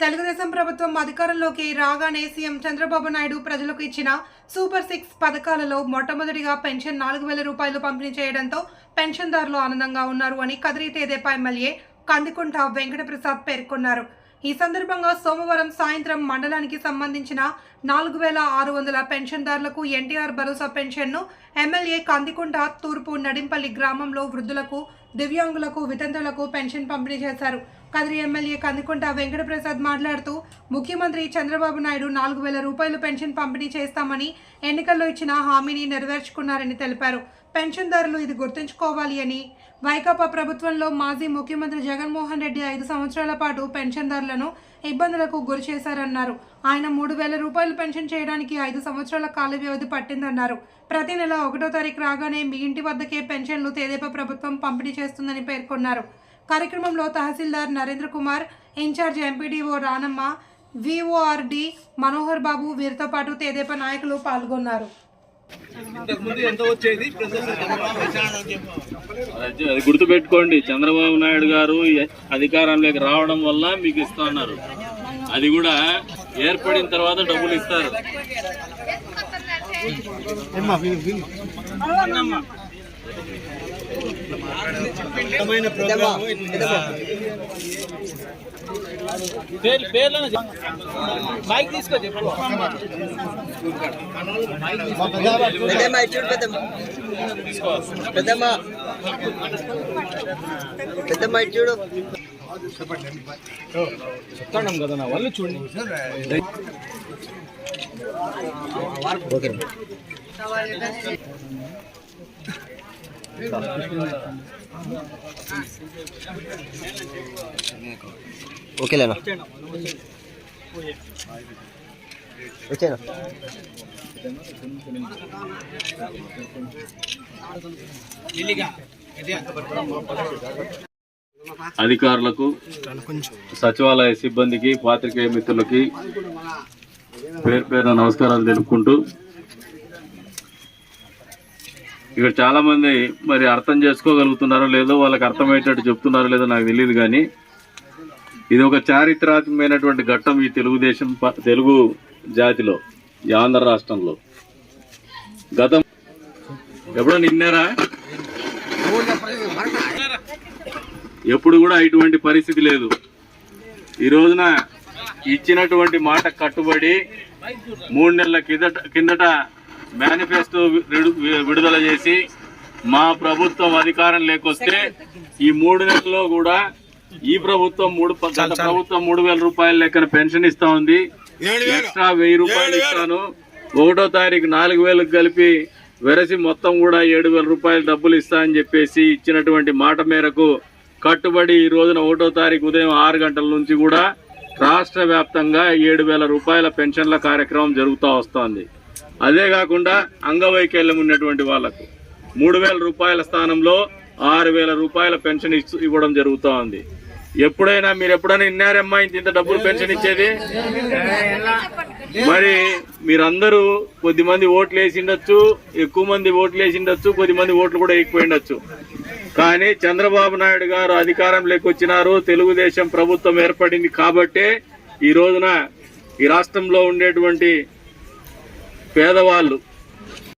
తెలుగుదేశం ప్రభుత్వం అధికారంలోకి రాగానే సీఎం చంద్రబాబు నాయుడు ప్రజలకు ఇచ్చిన సూపర్ సిక్స్ పథకాలలో మొట్టమొదటిగా పెన్షన్ నాలుగు వేల రూపాయలు పంపిణీ చేయడంతో పెన్షన్దారులు ఆనందంగా ఉన్నారు అని కదిరి తేదేపా ఎమ్మెల్యే కందికుంట వెంకటప్రసాద్ పేర్కొన్నారు. ఈ సందర్భంగా సోమవారం సాయంత్రం మండలానికి సంబంధించిన నాలుగు వేల ఆరు వందల పెన్షన్దారులకు ఎన్టీఆర్ భరోసా పెన్షన్ను ఎమ్మెల్యే కందికుంట తూర్పు నడింపల్లి గ్రామంలో వృద్ధులకు దివ్యాంగులకు వితంతులకు పెన్షన్ పంపిణీ చేశారు. కదిరి ఎమ్మెల్యే కందికుంట వెంకటప్రసాద్ మాట్లాడుతూ ముఖ్యమంత్రి చంద్రబాబు నాయుడు నాలుగు వేల రూపాయలు పెన్షన్ పంపిణీ చేస్తామని ఎన్నికల్లో ఇచ్చిన హామీని నెరవేర్చుకున్నారని తెలిపారు. పెన్షన్దారులు ఇది గుర్తుంచుకోవాలి అని వైకాపా ప్రభుత్వంలో మాజీ ముఖ్యమంత్రి జగన్మోహన్ రెడ్డి ఐదు సంవత్సరాల పాటు పెన్షన్దారులను ఇబ్బందులకు గురి చేశారన్నారు. ఆయన మూడు వేల రూపాయలు పెన్షన్ చేయడానికి ఐదు సంవత్సరాల కాల వ్యవధి పట్టిందన్నారు. ప్రతి నెల ఒకటో తారీఖు రాగానే మీ ఇంటి వద్దకే పెన్షన్లు తెదేపా ప్రభుత్వం పంపిణీ చేస్తుందని పేర్కొన్నారు. కార్యక్రమంలో తహసీల్దార్ నరేంద్ర కుమార్ ఇన్ఛార్జ్ ఎంపీడీఓ రానమ్మ విఓఆర్డి మనోహర్ బాబు వీరితో పాటు తెదేపా నాయకులు పాల్గొన్నారు. గుర్తుపెట్టుకోండి. చంద్రబాబు నాయుడు గారు అధికారంలోకి రావడం వల్ల మీకు ఇస్తున్నారు అది కూడా ఏర్పడిన తర్వాత డబ్బులు ఇస్తారు. పేరు పేర్లను మైక్ తీసుకో చెప్పు. పెద్దమ్మ పెద్దమ్మ. పెద్దమ్మ. కదా నా వాళ్ళు చూడండి. ఓకే. ఓకేలేనా వచ్చేనా అధికారులకు సచివాలయ సిబ్బందికి పాత్రికేయ మిత్రులకి పేరు పేరున నమస్కారాలు తెలుపుకుంటూ ఇక్కడ చాలా మంది మరి అర్థం చేసుకోగలుగుతున్నారో లేదో వాళ్ళకి అర్థమయ్యేటట్టు చెప్తున్నారో లేదో నాకు తెలియదు కానీ ఇది ఒక చారిత్రాత్మకమైనటువంటి ఘట్టం ఈ తెలుగుదేశం ప- తెలుగు జాతిలో ఈ ఆంధ్ర రాష్ట్రంలో. గతం ఎప్పుడో నిన్నారా? ఎప్పుడు కూడా ఇటువంటి పరిస్థితి లేదు. ఈ రోజున ఇచ్చినటువంటి మాట కట్టుబడి మూడు నెలల కిందట కిందట మేనిఫెస్టో విడు- విడుదల చేసి మా ప్రభుత్వం అధికారం లేకొస్తే ఈ మూడు నెలల్లో కూడా ఈ ప్రభుత్వం మూడు ప- గత ప్రభుత్వం మూడు వేల రూపాయల లెక్కన పెన్షన్ ఇస్తా ఉంది. ఎక్స్ట్రా వెయ్యి రూపాయలు ఇస్తాను. ఒకటో తారీఖు నాలుగు వేలకు కలిపి వెరసి మొత్తం కూడా ఏడు వేల రూపాయలు డబ్బులు ఇస్తా అని చెప్పేసి ఇచ్చినటువంటి మాట మేరకు కట్టుబడి ఈ రోజున ఒకటో తారీఖు ఉదయం ఆరు గంటల నుంచి కూడా రాష్ట్ర వ్యాప్తంగా ఏడు వేల రూపాయల పెన్షన్ల కార్యక్రమం జరుగుతూ వస్తోంది. అదే కాకుండా అంగవైకల్యం ఉన్నటువంటి వాళ్ళకు మూడు వేల రూపాయల స్థానంలో ఆరు వేల రూపాయల పెన్షన్ ఇవ్వడం జరుగుతూ ఉంది ఎప్పుడైనా మీరు ఎప్పుడైనా ఇన్నారమ్మా ఇంత ఇంత డబ్బులు పెన్షన్ ఇచ్చేది? మరి మీరందరూ కొద్ది మంది ఓట్లు వేసిండొచ్చు ఎక్కువ మంది ఓట్లు వేసిండొచ్చు కొద్ది మంది ఓట్లు కూడా వేయకపోయిండొచ్చు కానీ చంద్రబాబు నాయుడు గారు అధికారంలోకి వచ్చినారు తెలుగుదేశం ప్రభుత్వం ఏర్పడింది కాబట్టే ఈ రోజున ఈ రాష్ట్రంలో ఉండేటువంటి పేదవాళ్ళు